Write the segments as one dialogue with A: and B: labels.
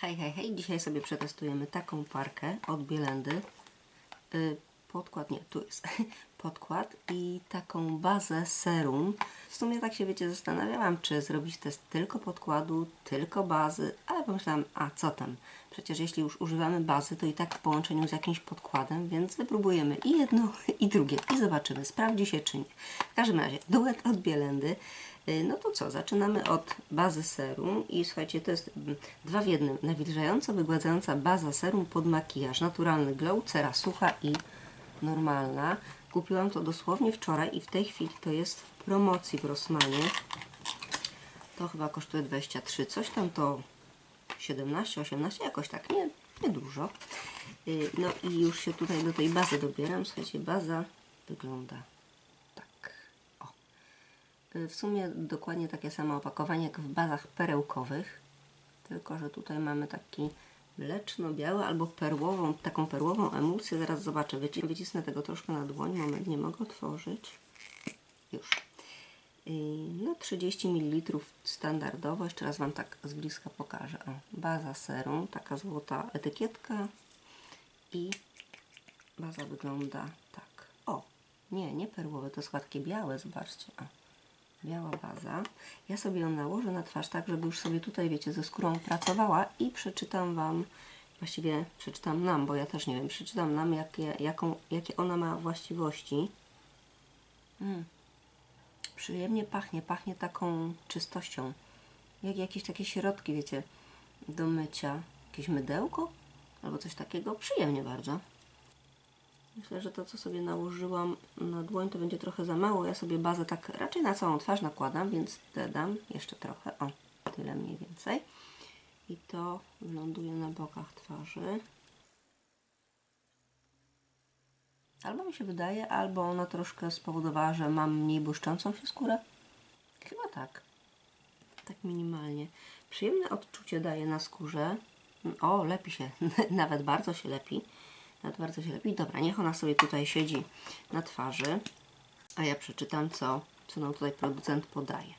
A: Hej, hej, hej. Dzisiaj sobie przetestujemy taką parkę od Bielendy. Y, podkład, nie, tu jest podkład i taką bazę serum. W sumie tak się, wiecie, zastanawiałam, czy zrobić test tylko podkładu, tylko bazy, ale pomyślałam, a co tam? Przecież jeśli już używamy bazy, to i tak w połączeniu z jakimś podkładem, więc wypróbujemy i jedno, i drugie i zobaczymy, sprawdzi się czy nie. W każdym razie, duet od Bielendy. Y, No to co, zaczynamy od bazy serum i słuchajcie, to jest mm, dwa w jednym, nawilżająco wygładzająca baza serum pod makijaż, naturalny glow, cera sucha i normalna. Kupiłam to dosłownie wczoraj i w tej chwili to jest w promocji w Rossmanie. To chyba kosztuje 23, coś tam to 17, 18, jakoś tak, nie, nie dużo. Y, No i już się tutaj do tej bazy dobieram. Słuchajcie, baza wygląda W sumie dokładnie takie samo opakowanie jak w bazach perełkowych, tylko że tutaj mamy taki mleczno-biały albo perłową, taką perłową emulsję. Zaraz zobaczę, Wyci- wycisnę tego troszkę na dłoń. Moment, nie mogę otworzyć. Już. Yy, No 30 ml standardowo. Jeszcze raz Wam tak z bliska pokażę. Baza serum, taka złota etykietka i baza wygląda tak. O, nie, nie perłowe, to takie białe, zobaczcie. O, biała baza. Ja sobie ją nałożę na twarz tak, żeby już sobie tutaj, wiecie, ze skórą pracowała i przeczytam Wam, właściwie przeczytam nam, bo ja też nie wiem, przeczytam nam, jakie, jaką, jakie ona ma właściwości. Mm. Przyjemnie pachnie, pachnie taką czystością. Jak jakieś takie środki, wiecie, do mycia. Jakieś mydełko albo coś takiego. Przyjemnie bardzo. Myślę, że to, co sobie nałożyłam na dłoń, to będzie trochę za mało. Ja sobie bazę tak raczej na całą twarz nakładam, więc dodam jeszcze trochę. O, tyle mniej więcej. I to ląduje na bokach twarzy. Albo mi się wydaje, albo ona troszkę spowodowała, że mam mniej błyszczącą się skórę. Chyba tak. Tak minimalnie. Przyjemne odczucie daje na skórze. O, lepi się. Nawet bardzo się lepi. Nawet bardzo się lepi. Dobra, niech ona sobie tutaj siedzi na twarzy. A ja przeczytam, co, co nam tutaj producent podaje.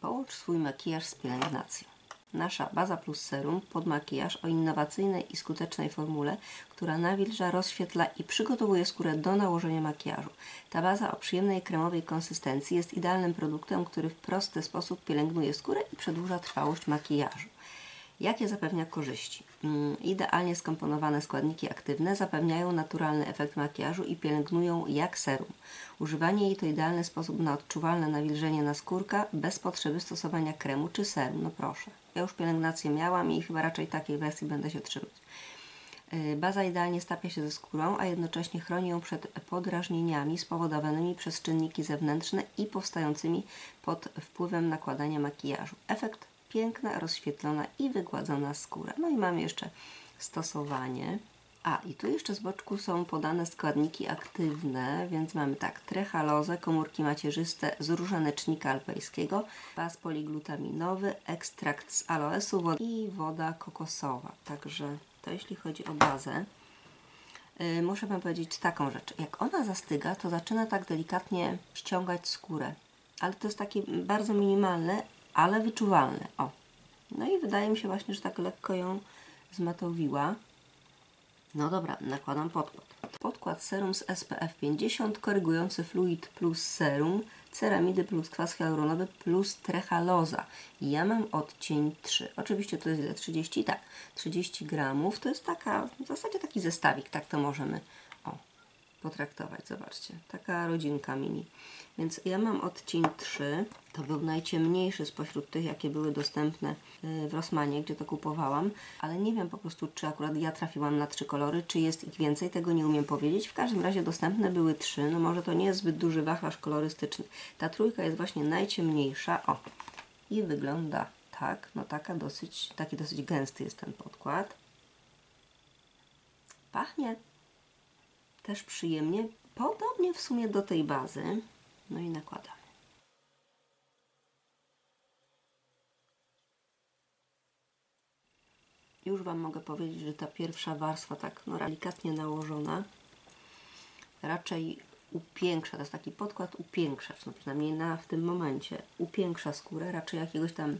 A: Połącz swój makijaż z pielęgnacją. Nasza baza plus serum pod makijaż o innowacyjnej i skutecznej formule, która nawilża, rozświetla i przygotowuje skórę do nałożenia makijażu. Ta baza o przyjemnej kremowej konsystencji jest idealnym produktem, który w prosty sposób pielęgnuje skórę i przedłuża trwałość makijażu. Jakie zapewnia korzyści? Mm, Idealnie skomponowane składniki aktywne zapewniają naturalny efekt makijażu i pielęgnują jak serum. Używanie jej to idealny sposób na odczuwalne nawilżenie naskórka bez potrzeby stosowania kremu czy serum. No proszę. Ja już pielęgnację miałam i chyba raczej takiej wersji będę się trzymać. Yy, Baza idealnie stapia się ze skórą, a jednocześnie chroni ją przed podrażnieniami spowodowanymi przez czynniki zewnętrzne i powstającymi pod wpływem nakładania makijażu. Efekt piękna, rozświetlona i wygładzona skóra. No i mamy jeszcze stosowanie. A, i tu jeszcze z boczku są podane składniki aktywne, więc mamy tak, trechalozę, komórki macierzyste z różanecznika alpejskiego, pas poliglutaminowy, ekstrakt z aloesu wod- i woda kokosowa. Także to jeśli chodzi o bazę. Yy, muszę Wam powiedzieć taką rzecz. Jak ona zastyga, to zaczyna tak delikatnie ściągać skórę. Ale to jest takie bardzo minimalne, ale wyczuwalne. O. No i wydaje mi się właśnie, że tak lekko ją zmatowiła. No dobra, nakładam podkład. Podkład serum z SPF 50, korygujący fluid plus serum, ceramidy plus kwas hialuronowy plus trechaloza. Ja mam odcień 3. Oczywiście to jest ile? 30? Tak, 30 gramów. To jest taka, w zasadzie taki zestawik, tak to możemy potraktować. Zobaczcie, taka rodzinka mini. Więc ja mam odcień 3. To był najciemniejszy spośród tych, jakie były dostępne y, w Rossmanie, gdzie to kupowałam. Ale nie wiem po prostu, czy akurat ja trafiłam na trzy kolory, czy jest ich więcej, tego nie umiem powiedzieć. W każdym razie dostępne były trzy. No może to nie jest zbyt duży wachlarz kolorystyczny. Ta trójka jest właśnie najciemniejsza. O! I wygląda tak. No taka dosyć, taki dosyć gęsty jest ten podkład. Pachnie też przyjemnie, podobnie w sumie do tej bazy. No i nakładamy. Już Wam mogę powiedzieć, że ta pierwsza warstwa, tak no, delikatnie nałożona, raczej upiększa, to jest taki podkład upiększacz, no przynajmniej na, w tym momencie upiększa skórę, raczej jakiegoś tam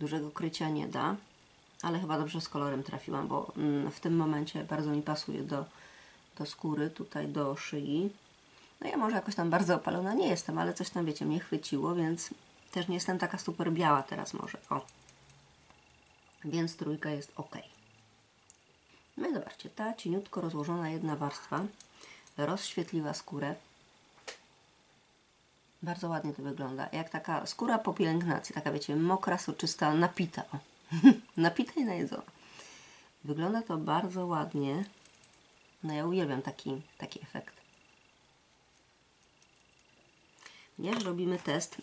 A: dużego krycia nie da, ale chyba dobrze z kolorem trafiłam, bo mm, w tym momencie bardzo mi pasuje do, do skóry, tutaj do szyi. No ja może jakoś tam bardzo opalona nie jestem, ale coś tam, wiecie, mnie chwyciło, więc też nie jestem taka super biała teraz może. O. Więc trójka jest ok. No i zobaczcie, ta cieniutko rozłożona jedna warstwa rozświetliła skórę. Bardzo ładnie to wygląda. Jak taka skóra po pielęgnacji, taka wiecie, mokra, soczysta, napita. Napita i najedzona. Wygląda to bardzo ładnie. No ja uwielbiam taki, taki efekt. Ponieważ robimy test,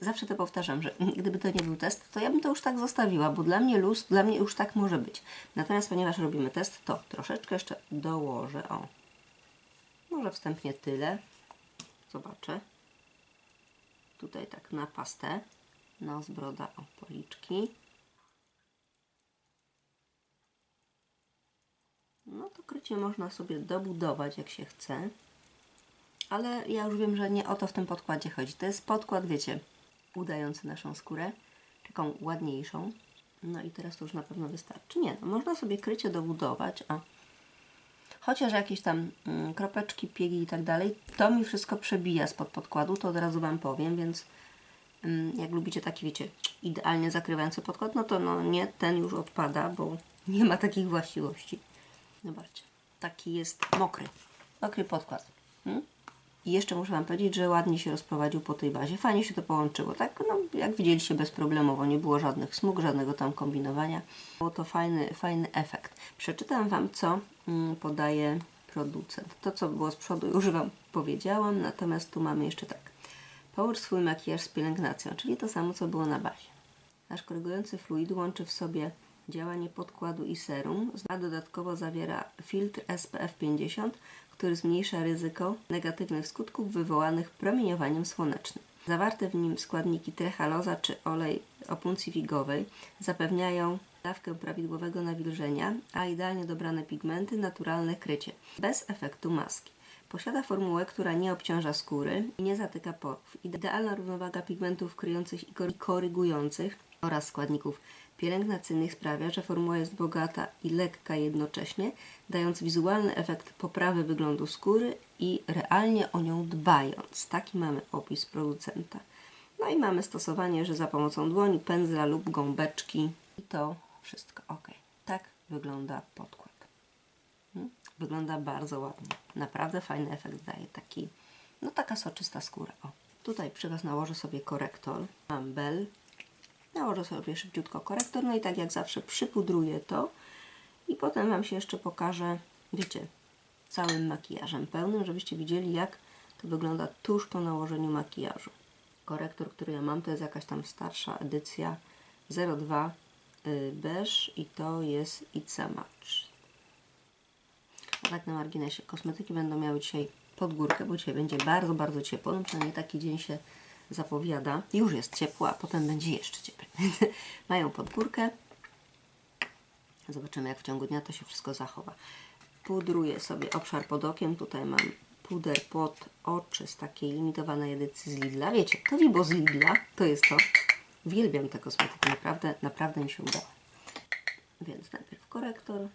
A: zawsze to powtarzam, że gdyby to nie był test, to ja bym to już tak zostawiła, bo dla mnie luz, dla mnie już tak może być. Natomiast ponieważ robimy test, to troszeczkę jeszcze dołożę, o. Może wstępnie tyle. Zobaczę. Tutaj tak na pastę. Nos, broda, o, policzki. No to krycie można sobie dobudować jak się chce. Ale ja już wiem, że nie o to w tym podkładzie chodzi. To jest podkład, wiecie, udający naszą skórę. Taką ładniejszą. No i teraz to już na pewno wystarczy. Nie, no, można sobie krycie dobudować. O. Chociaż jakieś tam mm, kropeczki, piegi i tak dalej, to mi wszystko przebija spod podkładu, to od razu Wam powiem, więc mm, jak lubicie taki, wiecie, idealnie zakrywający podkład, no to no nie, ten już odpada, bo nie ma takich właściwości. Zobaczcie, taki jest mokry, mokry podkład. Hmm? I jeszcze muszę Wam powiedzieć, że ładnie się rozprowadził po tej bazie. Fajnie się to połączyło, tak? No, jak widzieliście, bezproblemowo. Nie było żadnych smug, żadnego tam kombinowania. Było to fajny, fajny efekt. Przeczytam Wam, co mm, podaje producent. To, co było z przodu, już Wam powiedziałam, natomiast tu mamy jeszcze tak. Połóż swój makijaż z pielęgnacją, czyli to samo, co było na bazie. Nasz korygujący fluid łączy w sobie działanie podkładu i serum, a dodatkowo zawiera filtr SPF 50, który zmniejsza ryzyko negatywnych skutków wywołanych promieniowaniem słonecznym. Zawarte w nim składniki trechaloza czy olej opuncji figowej zapewniają dawkę prawidłowego nawilżenia, a idealnie dobrane pigmenty, naturalne krycie, bez efektu maski. Posiada formułę, która nie obciąża skóry i nie zatyka porów. Idealna równowaga pigmentów kryjących i korygujących oraz składników pielęgnacyjnych sprawia, że formuła jest bogata i lekka jednocześnie, dając wizualny efekt poprawy wyglądu skóry i realnie o nią dbając. Taki mamy opis producenta. No i mamy stosowanie, że za pomocą dłoni, pędzla lub gąbeczki i to wszystko. Ok, tak wygląda podkład. Hmm? Wygląda bardzo ładnie. Naprawdę fajny efekt daje taki, no taka soczysta skóra. O, tutaj przy Was nałożę sobie korektor. Mam Bell Nałożę sobie szybciutko korektor, no i tak jak zawsze przypudruję to i potem Wam się jeszcze pokażę, wiecie, całym makijażem pełnym, żebyście widzieli jak to wygląda tuż po nałożeniu makijażu. Korektor, który ja mam, to jest jakaś tam starsza edycja 02 y, beige i to jest It's a Match. A tak na marginesie, kosmetyki będą miały dzisiaj podgórkę, bo dzisiaj będzie bardzo, bardzo ciepło, no przynajmniej taki dzień się zapowiada. Już jest ciepło, a potem będzie jeszcze cieplej. Mają podgórkę. Zobaczymy, jak w ciągu dnia to się wszystko zachowa. Pudruję sobie obszar pod okiem. Tutaj mam puder pod oczy z takiej limitowanej edycji z Lidla. Wiecie, to Vibo z Lidla, to jest to. Uwielbiam te kosmetyki, naprawdę, naprawdę mi się udało. Więc najpierw korektor.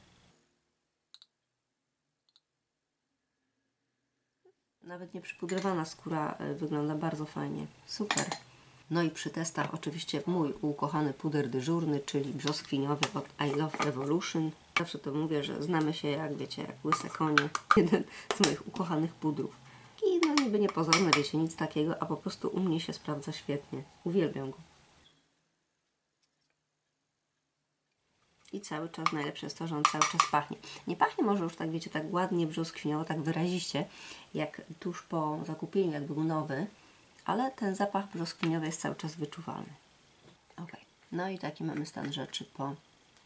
A: Nawet nieprzypudrowana skóra y, wygląda bardzo fajnie. Super. No i przy testach oczywiście mój ukochany puder dyżurny, czyli brzoskwiniowy od I Love Revolution. Zawsze to mówię, że znamy się jak wiecie, jak łyse konie. Jeden z moich ukochanych pudrów. I no niby niepozorne, wiecie, nic takiego, a po prostu u mnie się sprawdza świetnie. Uwielbiam go. I cały czas najlepsze jest to, że on cały czas pachnie. Nie pachnie może już tak, wiecie, tak ładnie, brzoskwiniowo, tak wyraziście, jak tuż po zakupieniu, jak był nowy, ale ten zapach brzoskwiniowy jest cały czas wyczuwalny. Ok. No i taki mamy stan rzeczy po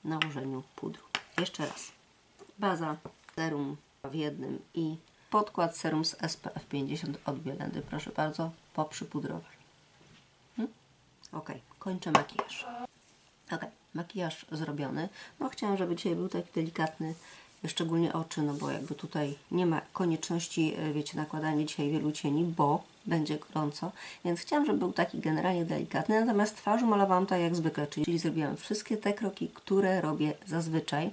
A: nałożeniu pudru. Jeszcze raz. Baza, serum w jednym i podkład serum z SPF 50 od Bielendy. Proszę bardzo, poprzypudrować. Hmm? Ok, kończę makijaż. Makijaż zrobiony. No chciałam, żeby dzisiaj był taki delikatny szczególnie oczy, no bo jakby tutaj nie ma konieczności, e, wiecie, nakładania dzisiaj wielu cieni, bo będzie gorąco, więc chciałam, żeby był taki generalnie delikatny, natomiast twarzy malowałam tak jak zwykle, czyli zrobiłam wszystkie te kroki, które robię zazwyczaj,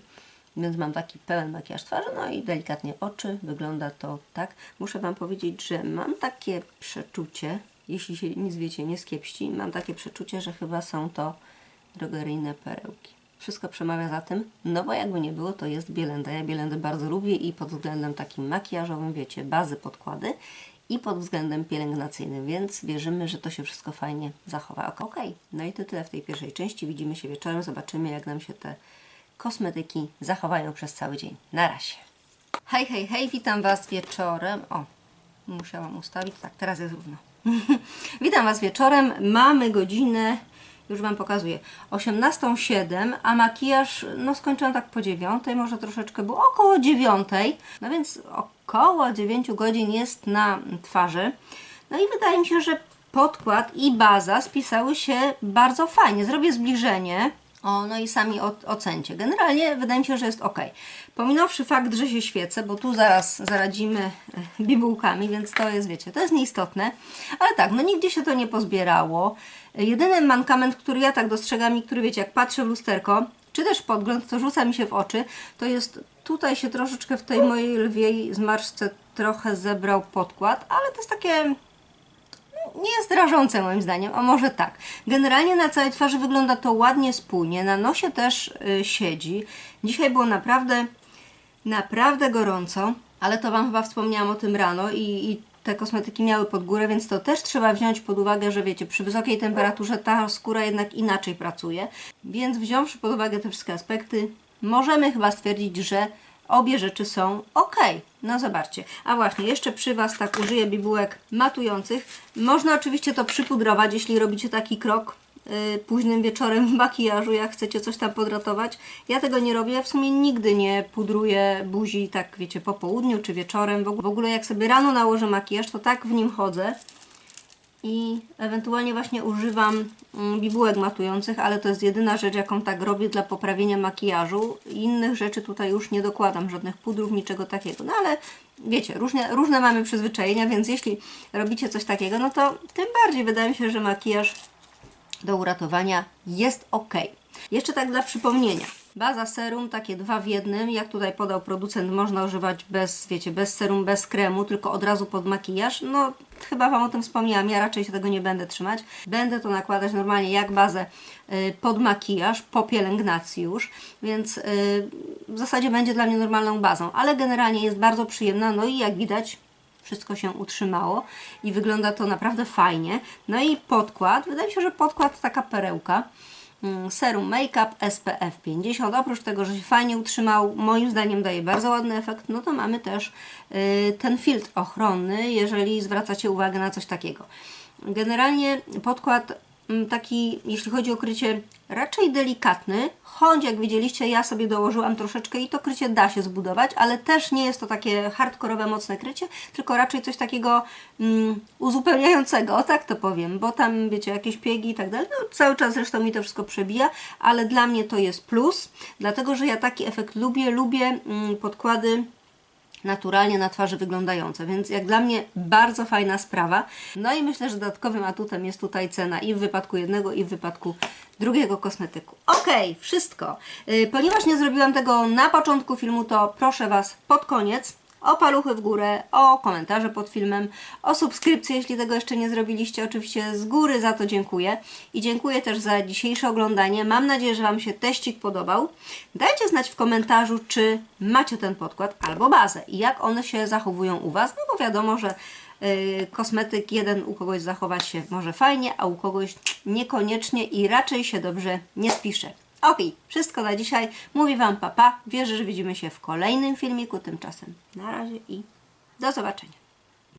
A: więc mam taki pełen makijaż twarzy, no i delikatnie oczy, wygląda to tak. Muszę Wam powiedzieć, że mam takie przeczucie, jeśli się nic wiecie, nie skiepści, mam takie przeczucie, że chyba są to drogeryjne perełki. Wszystko przemawia za tym, no bo jakby nie było, to jest bielenda. Ja bielendę bardzo lubię i pod względem takim makijażowym, wiecie, bazy, podkłady i pod względem pielęgnacyjnym, więc wierzymy, że to się wszystko fajnie zachowa. Ok, no i to tyle w tej pierwszej części. Widzimy się wieczorem, zobaczymy jak nam się te kosmetyki zachowają przez cały dzień. Na razie. Hej, hej, hej, witam Was wieczorem. O, musiałam ustawić, tak, teraz jest równo. witam Was wieczorem, mamy godzinę, już Wam pokazuję, 18.07, a makijaż, no skończyłam tak po 9, może troszeczkę było około 9, no więc około 9 godzin jest na twarzy. No i wydaje mi się, że podkład i baza spisały się bardzo fajnie. Zrobię zbliżenie. O, no i sami ocencie. Generalnie wydaje mi się, że jest ok. Pominąwszy fakt, że się świecę, bo tu zaraz zaradzimy e, bibułkami, więc to jest, wiecie, to jest nieistotne. Ale tak, no nigdzie się to nie pozbierało. Jedyny mankament, który ja tak dostrzegam i który, wiecie, jak patrzę w lusterko, czy też podgląd, co rzuca mi się w oczy, to jest tutaj się troszeczkę w tej mojej lwiej zmarszce trochę zebrał podkład, ale to jest takie nie jest rażące moim zdaniem, a może tak. Generalnie na całej twarzy wygląda to ładnie, spójnie, na nosie też y, siedzi. Dzisiaj było naprawdę, naprawdę gorąco, ale to Wam chyba wspomniałam o tym rano i, i te kosmetyki miały pod górę, więc to też trzeba wziąć pod uwagę, że wiecie, przy wysokiej temperaturze ta skóra jednak inaczej pracuje. Więc wziąwszy pod uwagę te wszystkie aspekty, możemy chyba stwierdzić, że obie rzeczy są ok. No zobaczcie. A właśnie, jeszcze przy Was tak użyję bibułek matujących. Można oczywiście to przypudrować, jeśli robicie taki krok yy, późnym wieczorem w makijażu, jak chcecie coś tam podratować. Ja tego nie robię. W sumie nigdy nie pudruję buzi tak, wiecie, po południu czy wieczorem. W ogóle jak sobie rano nałożę makijaż, to tak w nim chodzę i ewentualnie właśnie używam mm, bibułek matujących, ale to jest jedyna rzecz, jaką tak robię dla poprawienia makijażu. Innych rzeczy tutaj już nie dokładam, żadnych pudrów, niczego takiego. No ale wiecie, różne, różne mamy przyzwyczajenia, więc jeśli robicie coś takiego, no to tym bardziej wydaje mi się, że makijaż do uratowania jest ok. Jeszcze tak dla przypomnienia. Baza serum, takie dwa w jednym, jak tutaj podał producent, można używać bez, wiecie, bez serum, bez kremu, tylko od razu pod makijaż. No, chyba Wam o tym wspomniałam, ja raczej się tego nie będę trzymać. Będę to nakładać normalnie jak bazę y, pod makijaż, po pielęgnacji już, więc y, w zasadzie będzie dla mnie normalną bazą, ale generalnie jest bardzo przyjemna, no i jak widać, wszystko się utrzymało i wygląda to naprawdę fajnie. No i podkład, wydaje mi się, że podkład taka perełka. Mm, Serum Makeup SPF 50. Oprócz tego, że się fajnie utrzymał, moim zdaniem daje bardzo ładny efekt, no to mamy też y, ten filtr ochronny, jeżeli zwracacie uwagę na coś takiego. Generalnie podkład taki, jeśli chodzi o krycie, raczej delikatny, choć jak widzieliście, ja sobie dołożyłam troszeczkę i to krycie da się zbudować, ale też nie jest to takie hardkorowe, mocne krycie, tylko raczej coś takiego mm, uzupełniającego, tak to powiem, bo tam wiecie, jakieś piegi i tak dalej, no cały czas zresztą mi to wszystko przebija, ale dla mnie to jest plus, dlatego że ja taki efekt lubię, lubię mm, podkłady naturalnie na twarzy wyglądające, więc jak dla mnie bardzo fajna sprawa. No i myślę, że dodatkowym atutem jest tutaj cena i w wypadku jednego, i w wypadku drugiego kosmetyku. Ok, wszystko. Yy, ponieważ nie zrobiłam tego na początku filmu, to proszę Was pod koniec o paluchy w górę, o komentarze pod filmem, o subskrypcję, jeśli tego jeszcze nie zrobiliście. Oczywiście z góry za to dziękuję. I dziękuję też za dzisiejsze oglądanie. Mam nadzieję, że Wam się teścik podobał. Dajcie znać w komentarzu, czy macie ten podkład albo bazę i jak one się zachowują u Was, no bo wiadomo, że yy, kosmetyk jeden u kogoś zachować się może fajnie, a u kogoś niekoniecznie i raczej się dobrze nie spisze. Ok, wszystko na dzisiaj. Mówię Wam papa. Wierzę, że widzimy się w kolejnym filmiku. Tymczasem na razie i do zobaczenia.